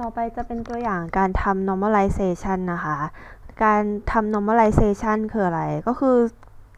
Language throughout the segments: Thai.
ต่อไปจะเป็นตัวอย่างการทำ normalization นะคะ การทำ normalization คืออะไร ก็คือ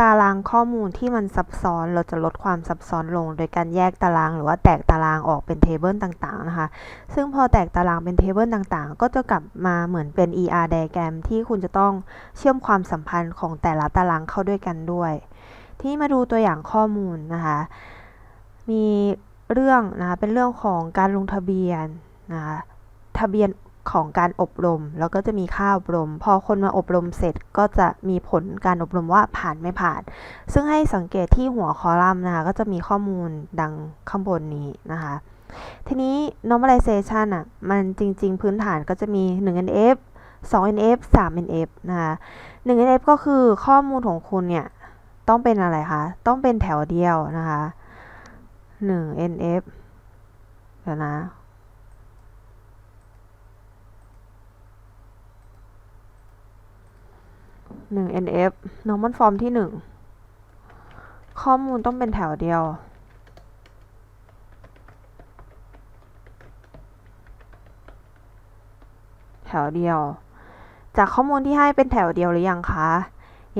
ตารางข้อมูลที่มันซับซ้อนเราจะลดความซับซ้อนลง โดยการแยกตาราง หรือว่าแตกตารางออกเป็นเทเบิลต่างๆนะคะ ซึ่งพอแตกตารางเป็นเทเบิลต่างๆ ก็จะกลับมาเหมือนเป็น ER diagram ที่คุณจะต้องเชื่อมความสัมพันธ์ของแต่ละตารางเข้าด้วยกันด้วย ที่มาดูตัวอย่างข้อมูลนะคะ มีเรื่องนะคะเป็นเรื่องของการลงทะเบียนนะคะ ทะเบียนของการอบรม แล้วก็จะมีค่าอบรม พอคนมาอบรมเสร็จก็จะมีผลการอบรมว่าผ่านไม่ผ่าน ซึ่งให้สังเกตที่หัวคอลัมน์นะคะก็จะมีข้อมูลดังข้างบนนี้นะคะทีนี้ normalization อะ มันจริง ๆ พื้นฐานก็จะมี 1NF 2NF 3NF นะคะ 1NF ก็คือข้อมูลของคุณเนี่ย ต้องเป็นอะไรคะ ต้องเป็นแถวเดียวนะคะ 1NF เดี๋ยวนะ 1 NF normal form ที่ 1 ข้อมูลต้องเป็นแถวเดียว แถวเดียว จากข้อมูลที่ให้เป็นแถวเดียวหรือยังคะ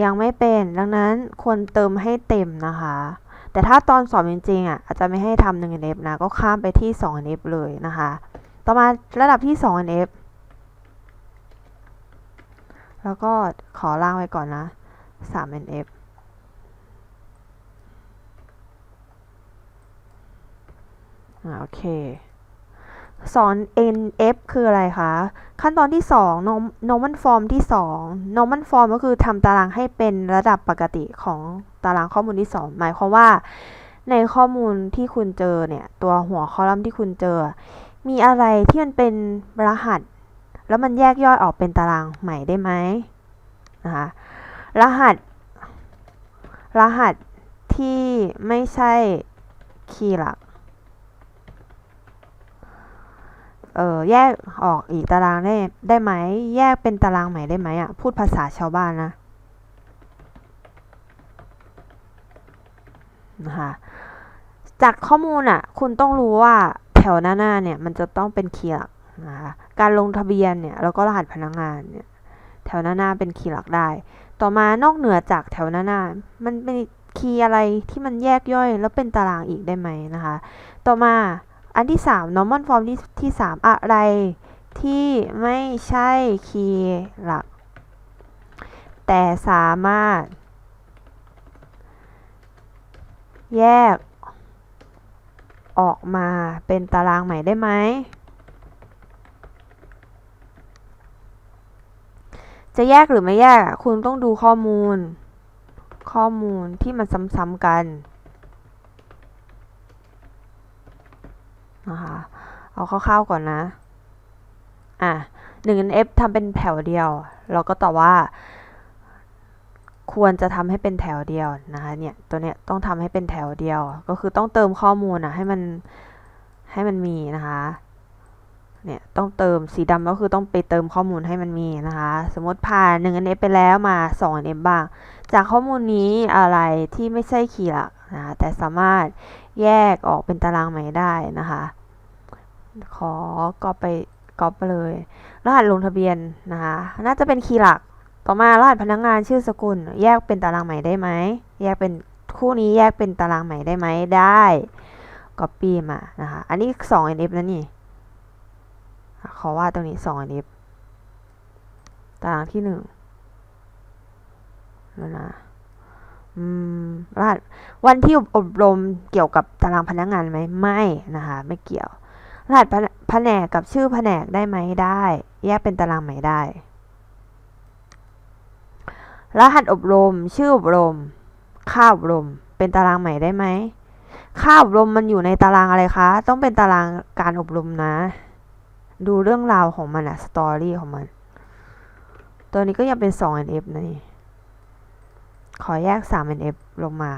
ยังไม่เป็น ดังนั้นควรเติมให้เต็มนะคะ แต่ถ้าตอนสอบจริงๆอะอาจจะไม่ให้ทำ1 NF นะ ก็ข้ามไปที่2 NF เลยนะคะ ต่อมาระดับที่2 NF แล้วก็ขอล่างไว้ก่อนนะ 3NF อ่าโอเค สอน NF คืออะไรคะ ขั้นตอนที่ 2 normal form ที่ 2 normal form ก็คือทำตารางให้เป็นระดับปกติของตารางข้อมูลที่ 2 หมายความว่าในข้อมูลที่คุณเจอเนี่ย ตัวหัวคอลัมน์ที่คุณเจอ มีอะไรที่มันเป็นรหัส แล้วมันแยกย่อยออกเป็นตารางใหม่ได้ไหมนะคะรหัส รหัสที่ไม่ใช่คีย์หลักเออแยกออกอีกตารางได้ได้ไหม แยกเป็นตารางใหม่ได้ไหมอะ พูดภาษาชาวบ้านนะนะคะจากข้อมูลอะ คุณต้องรู้ว่าแถวหน้าหน้าเนี่ย มันจะต้องเป็นคีย์หลัก นะคะการลงทะเบียนเนี่ยแล้วก็รหัสพนักงานเนี่ยแถวหน้าหน้าเป็นคีย์หลักได้ ต่อมานอกเหนือจากแถวหน้าหน้ามันเป็นคีย์อะไรที่มันแยกย่อย แล้วเป็นตารางอีกได้ไหมนะคะ ต่อมาอันที่ 3 normal form ที่ที่3อะไรที่ไม่ใช่คีย์หลัก แต่สามารถ แยกออกมาเป็นตารางใหม่ได้ไหม จะแยกหรือไม่แยกคุณต้องดูข้อมูล ข้อมูลที่มันซ้ำๆกันนะคะเอาคร่าวๆก่อนนะ อะ 1NF ทำเป็นแถวเดียว เราก็ตอบว่า ควรจะทำให้เป็นแถวเดียวนะคะเนี่ยตัวเนี้ยต้องทำให้เป็นแถวเดียว ก็คือต้องเติมข้อมูลอะให้มันให้มันมีนะคะ เนี่ยต้องเติมสีดำก็คือต้องไปเติมข้อมูลให้มันมีนะคะ สมมติผ่าน 1NF ไปแล้วมา 2NF บ้าง จากข้อมูลนี้อะไรที่ไม่ใช่คีย์หลักนะแต่สามารถแยกออกเป็นตารางใหม่ได้นะคะ ขอก๊อปไปก๊อปไปเลย รหัสลงทะเบียนนะคะ น่าจะเป็นคีย์หลัก ต่อมารหัสพนักงานชื่อสกุล แยกเป็นตารางใหม่ได้ไหม แยกเป็นคู่นี้แยกเป็นตารางใหม่ได้ไหมได้ copy มานะคะ อันนี้ 2NF แล้วนี่ ขอว่าตรงนี้ 2NF ตารางที่1แล้วนะอืมรหัสวันที่อบรมเกี่ยวกับตารางพนักงานไหมไม่นะคะไม่เกี่ยว รหัสแผนกกับชื่อแผนกได้ไหมได้ แยกเป็นตารางใหม่ได้ รหัสอบรม ชื่ออบรม ค่าอบรม เป็นตารางใหม่ได้ไหมค่าอบรมมันอยู่ในตารางอะไรคะ ต้องเป็นตารางการอบรมนะ ดูเรื่องราวของมันอะสตอรี่ของมัน ตัวนี้ก็ยังเป็น 2NF นะนี่ ขอแยก 3NF ลงมา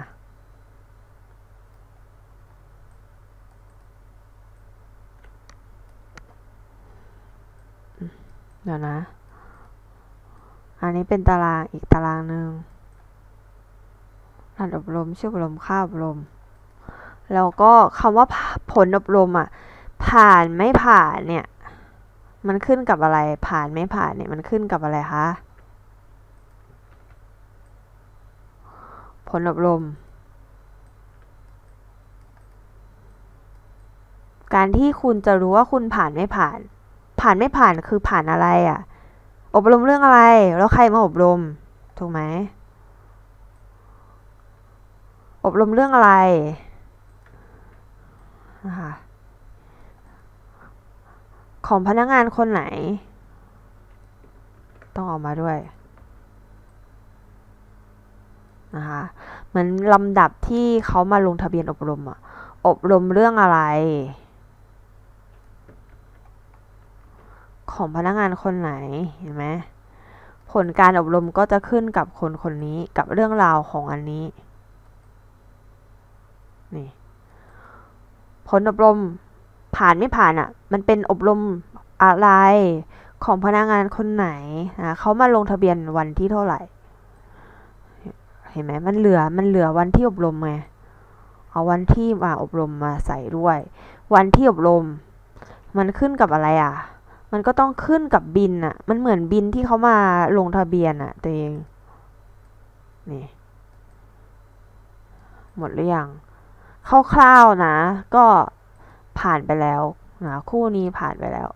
เดี๋ยวนะ อันนี้เป็นตารางอีกตารางหนึ่งรหัสอบรมชื่ออบรมค่าอบรม แล้วก็คำว่าผลอบรมอะผ่านไม่ผ่านเนี่ย มันขึ้นกับอะไรผ่านไม่ผ่านเนี่ยมันขึ้นกับอะไรคะผลอบรม การที่คุณจะรู้ว่าคุณผ่านไม่ผ่าน ผ่านไม่ผ่านคือผ่านอะไรอะ่ะ อบรมเรื่องอะไร แล้วใครมาอบรม ถูกไหม อบรมเรื่องอะไรนะคะ ของพนักงานคนไหน ต้องออกมาด้วยนะคะเหมือนลำดับที่เขามาลงทะเบียนอบรมอะอบรมเรื่องอะไร ของพนักงานคนไหนเห็นไหมผลการอบรมก็จะขึ้นกับคนคนนี้กับเรื่องราวของอันนี้นี่ผลอบรม ผ่านไม่ผ่านอะ่ะ มันเป็นอบรมอะไรของพนักงานคนไหนนะเขามาลงทะเบียนวันที่เท่าไหร่ เห็นไหมมันเหลือมันเหลือวันที่อบรมไงเอาวันที่มาอบรมมาใส่ด้วย วันที่อบรม มันขึ้นกับอะไรอะ มันก็ต้องขึ้นกับบินอะ มันเหมือนบินที่เขามาลงทะเบียนอะ ตัวเองนี่หมดหรือยังคร่าวๆนะ ก็ ผ่านไปแล้วนะคู่นี้ผ่านไปแล้ว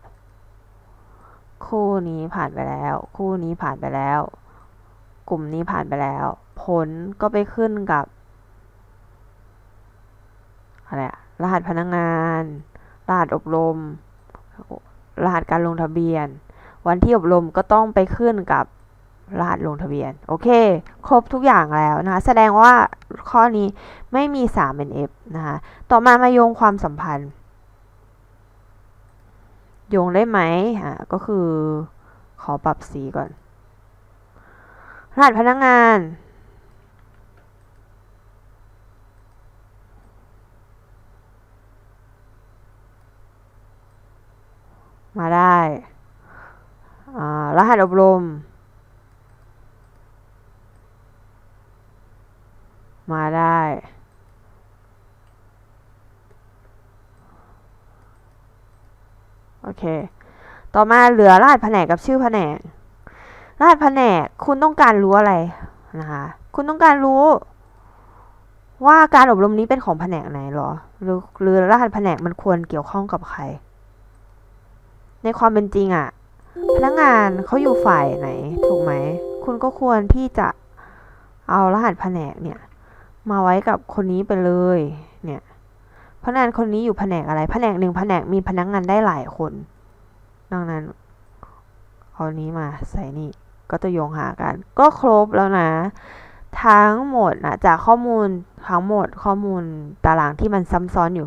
คู่นี้ผ่านไปแล้ว คู่นี้ผ่านไปแล้ว กลุ่มนี้ผ่านไปแล้ว ผลก็ไปขึ้นกับอะไรอะรหัสพนักงาน รหัสอบรม รหัสการลงทะเบียน วันที่อบรมก็ต้องไปขึ้นกับรหัสลงทะเบียน โอเค ครบทุกอย่างแล้วนะคะ แสดงว่าข้อนี้ไม่มี 3NF นะคะ ต่อมามาโยงความสัมพันธ์ โยงได้ไหมอ่าก็คือขอปรับสีก่อน รหัสพนักงานมาได้ รหัสอบรม มาได้ โอเค ต่อมาเหลือรหัสแผนกกับชื่อแผนก รหัสแผนกคุณต้องการรู้อะไรนะคะ คุณต้องการรู้ ว่าการอบรมนี้เป็นของแผนกไหนหรอ หรือหรือรหัสแผนกมันควรเกี่ยวข้องกับใคร ในความเป็นจริงอะพนักงานเขาอยู่ฝ่ายไหน ถูกไหม คุณก็ควรที่จะเอารหัสแผนกเนี่ย มาไว้กับคนนี้ไปเลยเนี่ย พนักงานคนนี้อยู่แผนกอะไร แผนกหนึ่งแผนกมีพนักงานได้หลายคน ดังนั้นเอานี้มาใส่นี่ ก็จะโยงหากัน ก็ครบแล้วนะ ทั้งหมดนะจากข้อมูลทั้งหมดข้อมูลตารางที่มันซ้ำซ้อนอยู่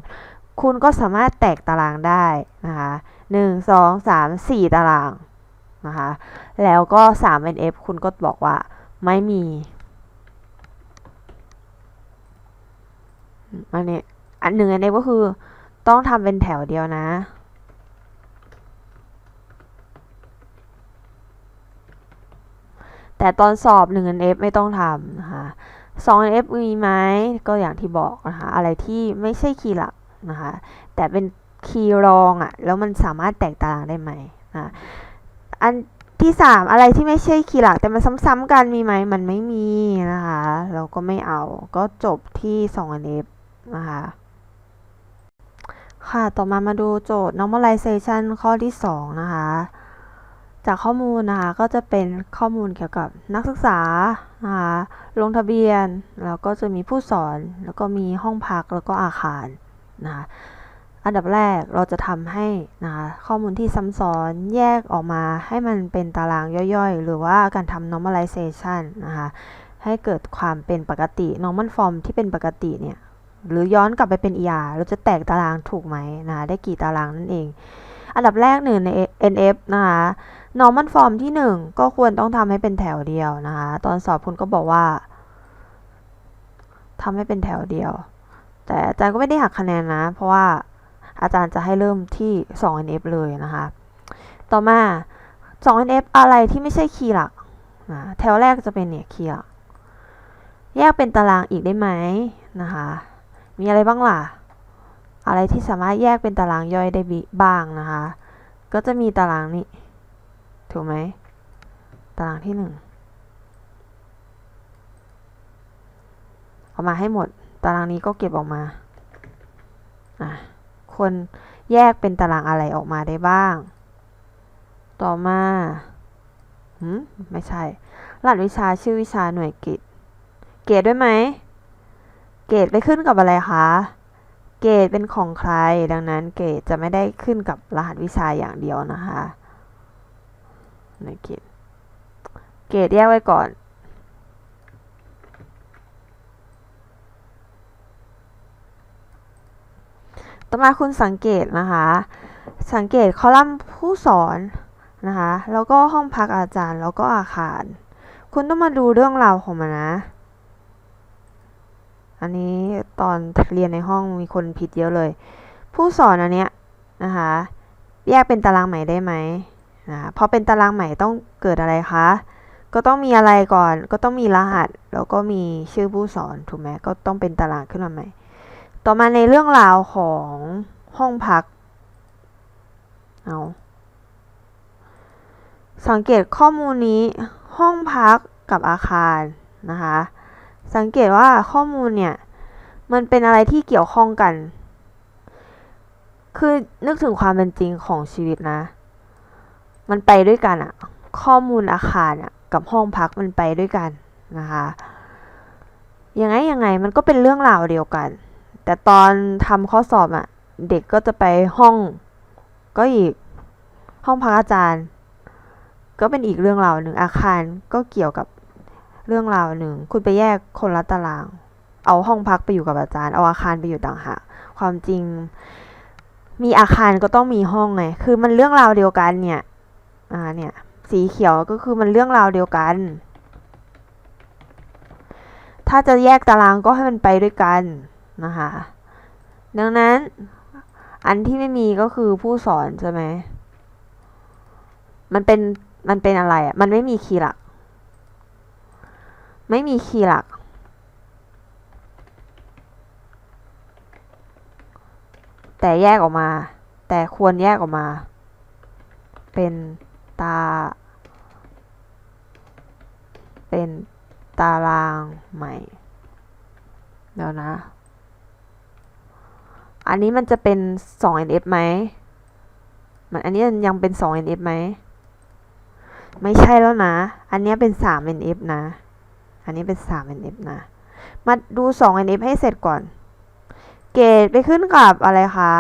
คุณก็สามารถแตกตารางได้นะคะหนึ่งสองสามสี่ตารางนะคะ แล้วก็สาม NF คุณก็บอกว่าไม่มีอันนี้ อันหนึ่ง NF ก็คือต้องทำเป็นแถวเดียวนะ แต่ตอนสอบ 1NF ไม่ต้องทำนะคะ 2NF มีไหมก็อย่างที่บอกนะคะ อะไรที่ไม่ใช่คีย์หลักนะคะ แต่เป็นคีย์รองอะ่ะแล้วมันสามารถแตกตารางได้ไหมนะอันที่3อะไรที่ไม่ใช่คีย์หลักแต่มันซ้ำๆกันมีไหมมันไม่มีนะคะ เราก็ไม่เอาก็จบที่ 2NF นะคะ ค่ะ ต่อมามาดูโจทย์ normalization ข้อที่ 2 นะคะ จากข้อมูลนะคะ ก็จะเป็นข้อมูลเกี่ยวกับนักศึกษานะคะ ลงทะเบียน แล้วก็จะมีผู้สอน แล้วก็มีห้องพัก แล้วก็อาคารนะคะ อันดับแรกเราจะทำให้นะคะข้อมูลที่ซ้ำซ้อนแยกออกมาให้มันเป็นตารางย่อยๆ หรือว่าการทำ normalization นะคะ ให้เกิดความเป็นปกติ normal form ที่เป็นปกติเนี่ย หรือย้อนกลับไปเป็น ER เราจะแตกตารางถูกไหมนะคะได้กี่ตารางนั่นเอง อันดับแรกหนึ่งใน NF นะคะ normal form ที่ 1 ก็ควรต้องทำให้เป็นแถวเดียวนะคะ ตอนสอบคุณก็บอกว่าทำให้เป็นแถวเดียว แต่อาจารย์ก็ไม่ได้หักคะแนนนะ เพราะว่าอาจารย์จะให้เริ่มที่ 2NF เลยนะคะ ต่อมา 2NF อะไรที่ไม่ใช่คีย์หลักนะแถวแรกจะเป็นเนี่ยคีย์หลัก แยกเป็นตารางอีกได้ไหมนะคะ มีอะไรบ้างล่ะ อะไรที่สามารถแยกเป็นตารางย่อยได้บ้างนะคะ ก็จะมีตารางนี้ ถูกไหม ตารางที่หนึ่งเอามาให้หมด ตารางนี้ก็เก็บออกมาควรแยกเป็นตารางอะไรออกมาได้บ้าง ต่อมาหืมไม่ใช่รหัสวิชาชื่อวิชาหน่วยกิตเกรด้วยไหม เกรดไปขึ้นกับอะไรคะ เกรดเป็นของใคร ดังนั้นเกรดจะไม่ได้ขึ้นกับรหัสวิชาอย่างเดียวนะคะหน่วยกิตเกรดแยกไว้ก่อน ต่อมาคุณสังเกตนะคะ สังเกตคอลัมน์ผู้สอนนะคะ แล้วก็ห้องพักอาจารย์ แล้วก็อาคาร คุณต้องมาดูเรื่องราวของมันนะ อันนี้ตอนเรียนในห้องมีคนผิดเยอะเลย ผู้สอนอันเนี้ยนะคะแยกเป็นตารางใหม่ได้ไหมนะพอเป็นตารางใหม่ต้องเกิดอะไรคะ ก็ต้องมีอะไรก่อน ก็ต้องมีรหัส แล้วก็มีชื่อผู้สอนถูกไหมก็ต้องเป็นตารางขึ้นมาใหม่ ต่อมาในเรื่องราวของห้องพัก เอาสังเกตข้อมูลนี้ห้องพักกับอาคารนะคะ สังเกตว่าข้อมูลเนี่ย มันเป็นอะไรที่เกี่ยวข้องกัน คือนึกถึงความเป็นจริงของชีวิตนะ มันไปด้วยกันอะข้อมูลอาคารอะกับห้องพักมันไปด้วยกันนะคะยังไงยังไงมันก็เป็นเรื่องราวเดียวกัน แต่ตอนทำข้อสอบอะเด็กก็จะไปห้อง ก็อีกห้องพักอาจารย์ ก็เป็นอีกเรื่องราวหนึ่งอาคารก็เกี่ยวกับ เรื่องราวหนึ่งคุณไปแยกคนละตาราง เอาห้องพักไปอยู่กับอาจารย์ เอาอาคารไปอยู่ต่างหากความจริง มีอาคารก็ต้องมีห้องไงคือมันเรื่องราวเดียวกันเนี่ยอ่าเนี่ยสีเขียวก็คือมันเรื่องราวเดียวกัน ถ้าจะแยกตารางก็ให้มันไปด้วยกันนะคะ ดังนั้นอันที่ไม่มีก็คือผู้สอนใช่ไหม มันเป็น มันเป็นอะไรอะ่ะ มันไม่มีคีย์หลัก ไม่มีคีย์หลัก แต่แยกออกมา แต่ควรแยกออกมา เป็นตา เป็นตารางใหม่เดี๋ยวนะ อันนี้มันจะเป็น 2NF ไหมมันอันนี้ยังเป็น 2NF ไหม ไม่ใช่แล้วนะ อันนี้เป็น 3NF นะ อันนี้เป็น 3NF นะ มาดู 2NF ให้เสร็จก่อน เกรดไปขึ้นกับอะไรคะ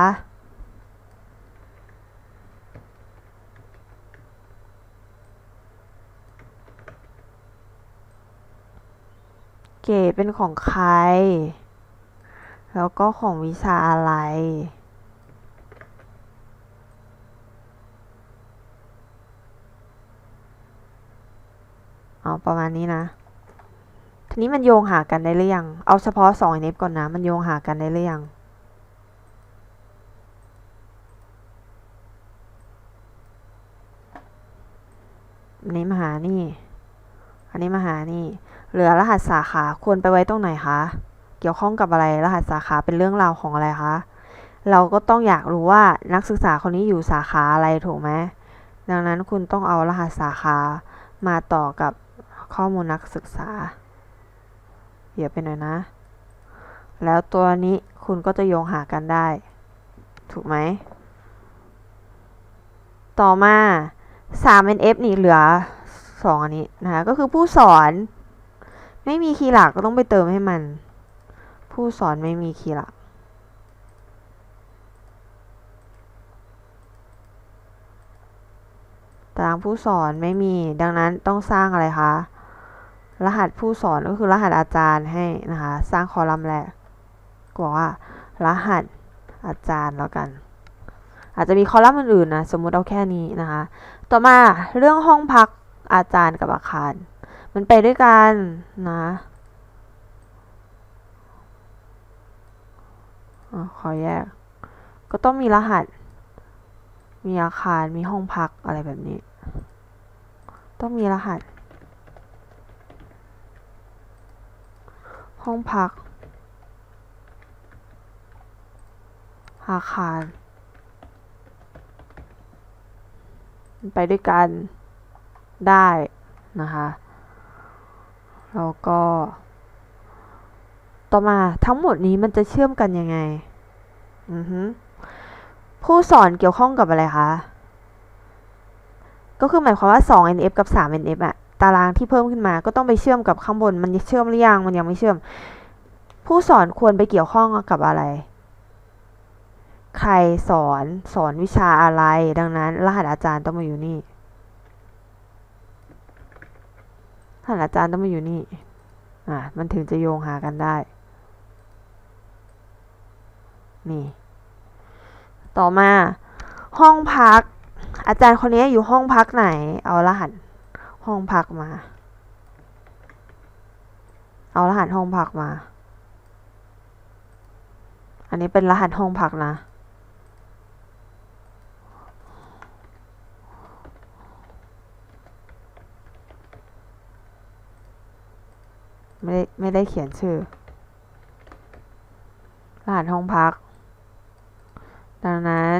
เกรดเป็นของใคร แล้วก็ของวิชาอะไรเอาประมาณนี้นะ นี้มันโยงหากันได้หรือยัง เอาเฉพาะ2 NF ก่อนนะ มันโยงหากันได้หรือยังอันนี้มาหานี่ อันนี้มาหานี่ เหลือรหัสสาขาควรไปไว้ตรงไหนคะ เกี่ยวข้องกับอะไร รหัสสาขาเป็นเรื่องราวของอะไรคะ เราก็ต้องอยากรู้ว่านักศึกษาคนนี้อยู่สาขาอะไรถูกไหม ดังนั้นคุณต้องเอารหัสสาขามาต่อกับข้อมูลนักศึกษา เดี๋ยไปหน่อยนะ แล้วตัวนี้คุณก็จะโยงหากันได้ ถูกไหม ต่อมา 3NF นี่เหลือ 2 อันนี้นะคะก็คือผู้สอน ไม่มีคีย์หลักก็ต้องไปเติมให้มัน ผู้สอนไม่มีคีย์หลักตารางผู้สอนไม่มี ดังนั้นต้องสร้างอะไรคะ รหัสผู้สอนก็คือรหัสอาจารย์ให้นะคะ สร้างคอลัมน์แรกก็บอกว่า รหัสอาจารย์แล้วกัน อาจจะมีคอลัมน์อื่นๆนะสมมุติเอาแค่นี้นะคะ ต่อมาเรื่องห้องพักอาจารย์กับอาคาร มันไปด้วยกันนะอะขอแยก ก็ต้องมีรหัส มีอาคาร มีห้องพักอะไรแบบนี้ ต้องมีรหัส ห้องพัก อาคาร ไปด้วยกันได้นะคะ แล้วก็ ต่อมาทั้งหมดนี้มันจะเชื่อมกันยังไง อือฮึผู้สอนเกี่ยวข้องกับอะไรคะ ก็คือหมายความว่า 2NF กับ 3NF อะ ตารางที่เพิ่มขึ้นมา ก็ต้องไปเชื่อมกับข้างบน มันเชื่อมหรือยัง มันยังไม่เชื่อม ผู้สอนควรไปเกี่ยวข้องกับอะไร ใครสอนสอนวิชาอะไร ดังนั้น รหัสอาจารย์ต้องมาอยู่นี่ รหัสอาจารย์ต้องมาอยู่นี่ อะมันถึงจะโยงหากันได้ นี่ ต่อมาห้องพักอาจารย์คนนี้อยู่ห้องพักไหน เอารหัส ห้องพักมา เอารหัสห้องพักมา อันนี้เป็นรหัสห้องพักนะ ไม่ได้ไม่ได้เขียนชื่อ รหัสห้องพัก ดังนั้น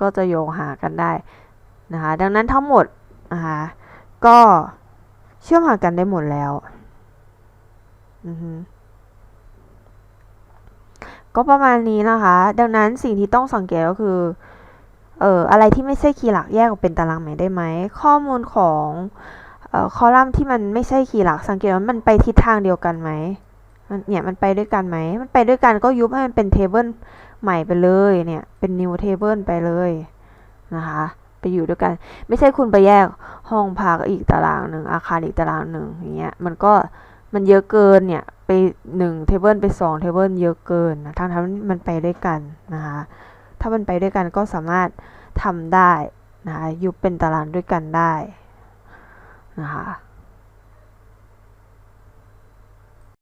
ก็จะโยงหากันได้นะคะ ดังนั้นทั้งหมดนะคะ ก็เชื่อมหากันได้หมดแล้วก็ประมาณนี้นะคะ ดังนั้นสิ่งที่ต้องสังเกตก็คือ เอ่อ อะไรที่ไม่ใช่คีย์หลักแยกออกเป็นตารางใหม่ได้ไหม ข้อมูลของเอ่อคอลัมน์ที่มันไม่ใช่คีย์หลัก สังเกตว่ามันไปทิศทางเดียวกันไหมเนี่ยมันไปด้วยกันไหม มันไปด้วยกันก็ยุบให้มันเป็นเทเบิลใหม่ไปเลย เนี่ย เป็น new table ไปเลยนะคะ ไปอยู่ด้วยกัน ไม่ใช่คุณไปแยกห้องพักอีกตารางหนึ่งอาคารอีกตารางหนึ่งอย่างเงี้ยมันก็มันเยอะเกินเนี่ยไปหนึ่งเทเบิลไปสองเทเบิลเยอะเกินนะทั้งทั้งมันไปด้วยกันนะคะถ้ามันไปด้วยกันก็สามารถทำได้นะคะยุบเป็นตารางด้วยกันได้นะคะ